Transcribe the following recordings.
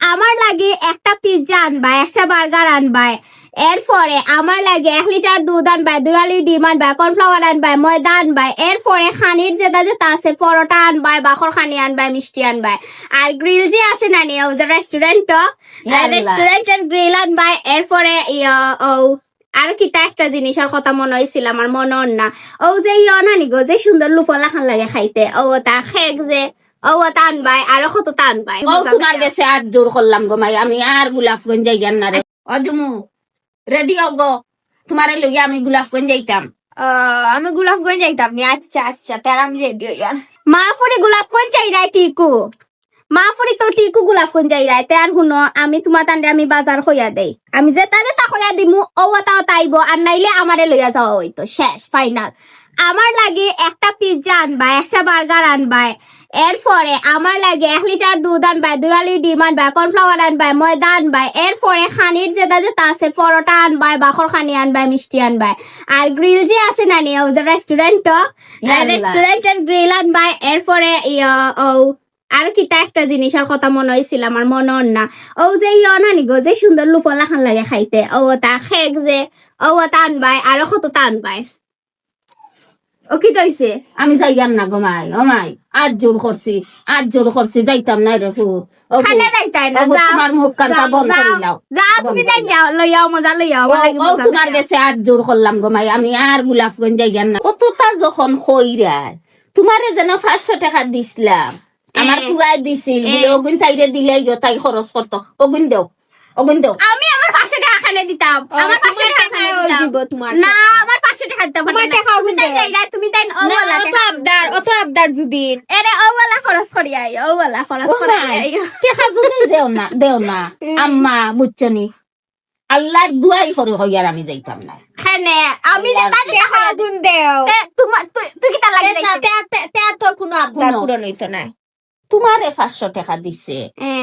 আমার লাগে একটা পিৎজা আনবাই একটা বার্গার আনবাই এরপরে আমার লাগে এক লিটার দুধ আনবাই দুই আলি ডিম আনবাই কর্নফ্লাওয়ার আনবাই ময়দা আনবাই এরপরে খানির যেটা যেটা আছে পরোটা আনবাই বাখর খানি আনবাই মিষ্টি আনবাই আর গ্রিল যে আছে না নিয়ে যে রেস্টুরেন্ট। রেস্টুরেন্টের গ্রিল আনবাই এরপরে ও আর কিতা একটা জিনিসের কথা মনে হয়েছিল আমার মনে না। ও যে ইয় নানি গো যে সুন্দর লুফলা খান লাগে খাইতে ও তা খেক যে। ও তা আনবাই আর কত তা আনবাই ও তোমার কাছে আর জোর করলাম গো মাই আমি আর গোলাপগঞ্জ যাইগান না রে। অজমু রেডি গো। তোমার লগে আমি গোলাপগঞ্জ যাইতাম। আমি গোলাপগঞ্জ যাইতাম নি আচ্ছা আচ্ছা তার আমি রেডি মা টিকু। মা তো টিকু শুনো আমি তোমার তান্ডে আমি বাজার হইয়া দেই। আমি যেটা যেটা হইয়া দিমু ও তাও তাইব আর নাইলে আমারে লইয়া যাওয়া হইতো শেষ ফাইনাল আমার লাগে একটা পিৎজা আনবাই একটা বার্গার আনবাই। এরপরে আমার লাগে এক লিটার দুধ আনবাই দুই আলি ডিম আনবাই কর্নফ্লাওয়ার আনবাই ময়দা আনবাই এরপরে খানির যেটা যেটা আছে পরোটা আনবাই বাখর খানি আনবাই মিষ্টি আনবাই। আর গ্রিল যে আছে না নিয়ে রেস্টুরেন্ট। রেস্টুরেন্টের গ্রিল আনবাই এরপরে আর কিতা একটা জিনিসের কথা মনে হয়েছিল আমার মনে না। ও যে ইয় নানি গো যে সুন্দর লুফলা খান লাগে খাইতে ও তা খেক যে ও তা আনবাই আর কত তা আনবাই। ও কি তৈছে আমি যাইগান না গো মাই ও মাই আর জোর করছি আর জোর করছি যাইতাম না রে ফু। খালে যাইতাই না যাও তোমার মুখ কান্তা বন্ধ করে লাও যাও তুমি যাই যাও লইয়াও মজা লইয়াও ও তোমার লইয়াও। আর জোর করলাম গো আমি আর গোলাপগঞ্জ যাইগান না অত তা যখন কইরায় তোমারে যেন পাঁচশো টাকা দিছিলাম। আমার এ। পুয়াই দিছিল অগুন তাইরে দিলে তাই খরচ করতো। অগুন দেও অগুন দেও। আমি আমার পাঁচশো টাকা খানে দিতাম আমার পাঁচশো টাকা না আমার তুমি অত আবদার অত আবদার এরে খরচ করি আই খরচ করি আই। টেকা দেও না দেও না। আম্মা বুঝছনি? আল্লাহর দুয়াই করে আমি যাইতাম না। খানে আমি যে দেও। তে তোমার তুই কি তার লাগে যাইতে? তার তোর কোনো আবদার। পূরণ হইতো না। তোমারে পাঁচশো টাকা দিছে।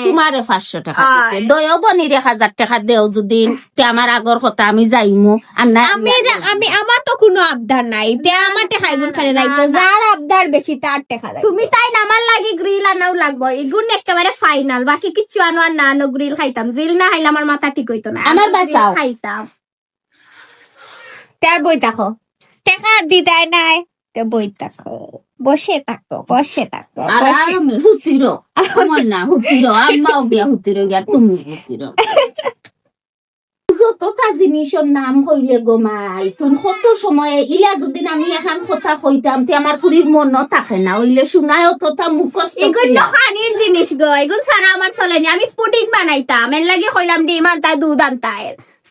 তোমারে পাঁচশো টাকা দিছে। দয়ও বনির এক হাজার টাকা দেও যদি তে আমার আগর কথা আমি যাইমু। আর না আমি আমি আমার তো কোনো আবদার নাই। তে আমার টেকা এগুন না, না। যার আবদার বেশি তার টেকা যাইতো তুমি তাই নামার লাগি গ্রিল আনাও লাগবো। এগুন একেবারে ফাইনাল বাকি কিছু আনো আর না আনো গ্রিল খাইতাম। গ্রিল না খাইলে আমার মাথা ঠিক হইতো না। আমার বাঁচাও। খাইতাম। তার বই থাকো। টেকা দিদাই নাই। তে বই থাকো। বসে থাকো বসে থাকো আর বসে আমি হুতির আমার না হুতির আম্মাও গিয়া হুতির গিয়া তুমি হুতির। যতটা জিনিসের নাম হইলে গোমাই তুমি কত সময়ে ইলা যদি আমি এখন কথা কইতাম তে আমার ফুরির মন থাকে না হইলে শুনায় অতটা মুখস্থ কইরা। খানির জিনিস গো এগুন ছাড়া আমার চলেনি আমি পুডিং বানাইতাম এর লাগে কইলাম ডিম আনতাই দুধ আনতাই।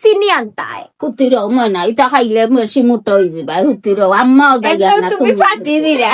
চিনি আনতাই কুতির মনে এটা খাইলে মেরসি মুটো হয়ে যাবে কুতির আম্মাও যাইয়া তুমি ফাটি দিলে